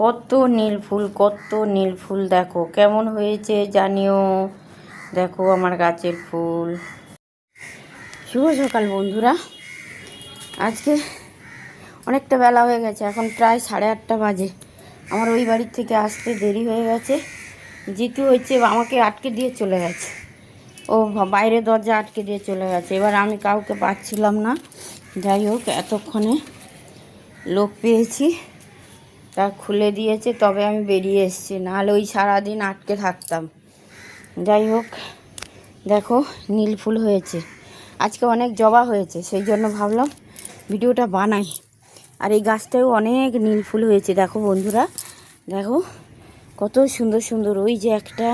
কত নীল ফুল, কত নীল ফুল দেখো। কেমন হয়েছে জানিও। দেখো আমার গাছের ফুল। শুভ সকাল বন্ধুরা। আজকে অনেকটা বেলা হয়ে গেছে, এখন প্রায় সাড়ে আটটা বাজে। আমার ওই বাড়ির থেকে আসতে দেরি হয়ে গেছে। জিতু হচ্ছে, আমাকে আটকে দিয়ে চলে গেছে। ও বাইরে দরজা আটকে দিয়ে চলে গেছে। এবার আমি কাউকে পাচ্ছিলাম না। যাই হোক, এতক্ষণে লোক পেয়েছি। তা খুলে দিয়েছে, তবে আমি বেরিয়ে এসেছি। নাহলে ওই সারাদিন আটকে থাকতাম। যাই হোক, দেখো, নীল ফুল হয়েছে। আজকে অনেক জবা হয়েছে, সেই জন্য ভাবলাম ভিডিওটা বানাই। আর এই গাছটাও অনেক নীল ফুল হয়েছে, দেখো বন্ধুরা। দেখো, কত সুন্দর সুন্দর, ওই যে একটা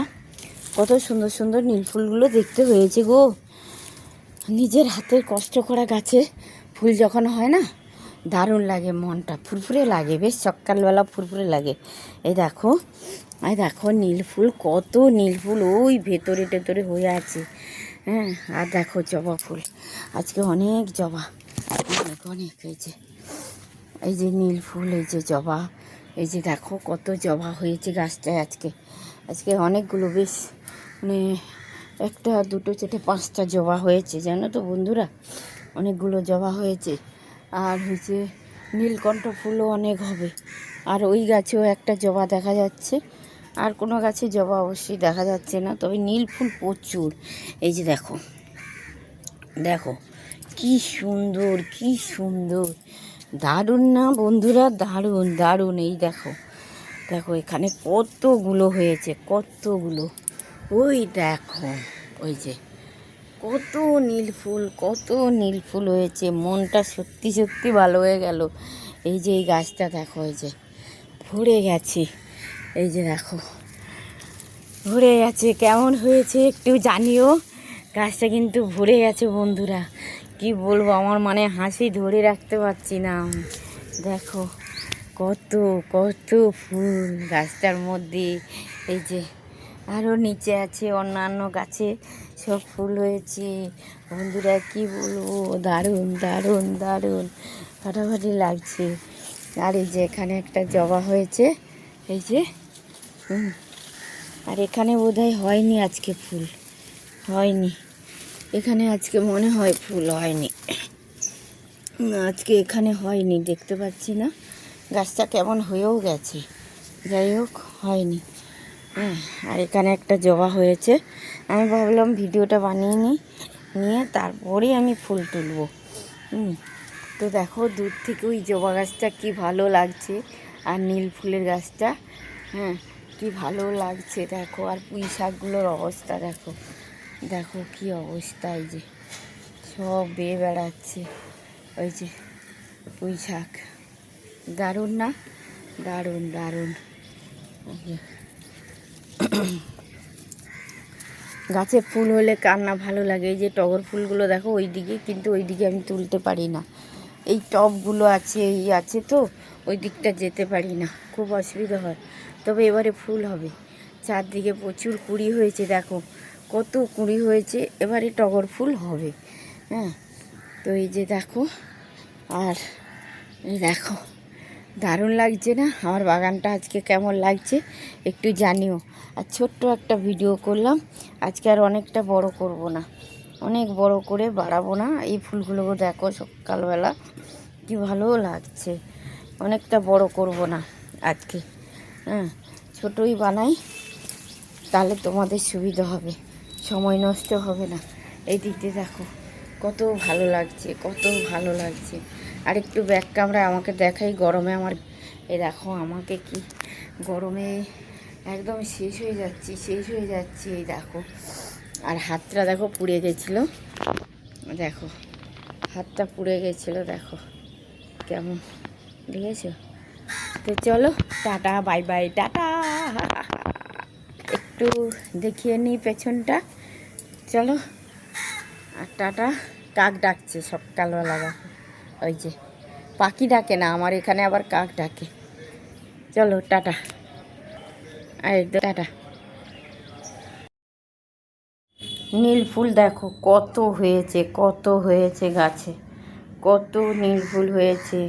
কত সুন্দর সুন্দর নীল ফুলগুলো দেখতে হয়েছে গো। নিজের হাতের কষ্ট করা গাছে ফুল যখন হয় না দারুণ লাগে মনটা, ফুরফুরে লাগে, বেশ সকালবেলা ফুরফুরে লাগে। এই দেখো এই দেখো নীল ফুল, কত নীল ফুল, ওই ভেতরে টেতরে হয়ে আছে। হ্যাঁ আর দেখো জবা ফুল, আজকে অনেক জবা, অনেক অনেক, এই যে এই যে নীল ফুল, এই যে জবা, এই যে দেখো কত জবা হয়েছে গাছটায় আজকে। আজকে অনেকগুলো, বেশ মানে একটা, দুটো চেটে পাঁচটা জবা হয়েছে, জানো তো বন্ধুরা? অনেকগুলো জবা হয়েছে। আর হয়েছে নীলকণ্ঠ ফুলও অনেক হবে। আর ওই গাছেও একটা জবা দেখা যাচ্ছে। আর কোনো গাছে জবা অবশ্যই দেখা যাচ্ছে না। তবে নীল ফুল প্রচুর। এই যে দেখো। দেখো, কি সুন্দর কি সুন্দর। দারুণ না বন্ধুরা? দারুণ দারুণ। এই দেখো। দেখো, এখানে কতগুলো হয়েছে, কতগুলো। ওই দেখো, ওই যে। কত নীল ফুল, কত নীল ফুল হয়েছে, মনটা সত্যি সত্যি ভালো হয়ে গেল। এই যে এই গাছটা দেখো, এই যে ভরে গেছে। এই যে দেখো, ভরে গেছে, কেমন হয়েছে একটু জানিও। গাছটা কিন্তু ভরে গেছে বন্ধুরা, কি বলব, আমার মানে হাসি ধরে রাখতে পারছি না। দেখো, কত কত ফুল গাছটার মধ্যে, এই যে আরও নিচে আছে, অন্যান্য গাছে সব ফুল হয়েছে। বন্ধুরা, কি বলব? দারুণ দারুণ দারুণ। ফাটাফাটি লাগছে। আর এই যে এখানে একটা জবা হয়েছে, এই যে আর এখানে বোধহয় হয়নি আজকে ফুল, হয়নি। এখানে আজকে মনে হয় ফুল হয়নি। আজকে এখানে হয়নি, দেখতে পাচ্ছি না। গাছটা কেমন হয়েও গেছে। যাই হোক, হয়নি। হ্যাঁ আর এখানে একটা জবা হয়েছে। আমি ভাবলাম ভিডিওটা বানিয়ে নিই নিয়ে তারপরে আমি ফুল তুলবো। তো দেখো দূর থেকে ওই জবা গাছটা কি ভালো লাগছে, আর নীল ফুলের গাছটা হ্যাঁ কি ভালো লাগছে দেখো, আর পুঁই শাকগুলোর অবস্থা দেখো। দেখো কি অবস্থা, এই যে সব বেয়ে বেড়াচ্ছে, ওই যে পুঁই শাক। দারুণ না? দারুণ দারুণ। গাছে ফুল হলে কার না ভালো লাগে? এই যে টগর ফুলগুলো দেখো ওই দিকে কিন্তু ওই দিকে আমি তুলতে পারি না। এই টবগুলো আছে, এই আছে তো, ওই দিকটা যেতে পারি না। খুব অসুবিধা হয়। তবে এবারে ফুল হবে। চারদিকে প্রচুর কুড়ি হয়েছে, দেখো। কত কুড়ি হয়েছে, এবারে টগর ফুল হবে। হ্যাঁ তো এই যে দেখো, আর দেখো। দারুণ লাগছে না? আমার বাগানটা আজকে কেমন লাগছে? একটু জানিও। আর ছোট্ট একটা ভিডিও করলাম। আজকে আর অনেকটা বড় করব না। অনেক বড় করে বাড়াবো না। এই ফুলগুলোকে দেখো সকালবেলা। কি ভালো লাগছে। অনেকটা বড় করব না আজকে। হ্যাঁ ছোটই বানাই, তাহলে তোমাদের সুবিধা হবে। সময় নষ্ট হবে না। এই দিকতে দেখো। কত ভালো লাগছে, কত ভালো লাগছে। আর একটু ব্যাক ক্যামেরা আমাকে দেখাই গরমে আমার। এই দেখো, আমাকে কি গরমে একদম শেষ হয়ে যাচ্ছি, শেষ হয়ে যাচ্ছি, এই দেখো। আর হাতটা দেখো পুড়ে গেছিল। দেখো, হাতটা পুড়ে গেছিল, দেখো। কেমন, দেখেছ? তো চলো, টাটা বাই বাই টাটা। একটু দেখিয়ে নিই পেছনটা। চলো, আর টাটা, কাক ডাকছে সকালবেলা দেখো। ওই যে, পাখি ডাকে না, আমার এখানে আবার কাক ডাকে। চলো, টাটা। তো টাটা। নীল ফুল দেখো, কত হয়েছে কত হয়েছে গাছে, কত নীল ফুল হয়েছে।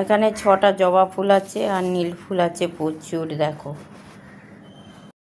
এখানে ছটা জবা ফুল আছে আর নীল ফুল আছে প্রচুর, দেখো।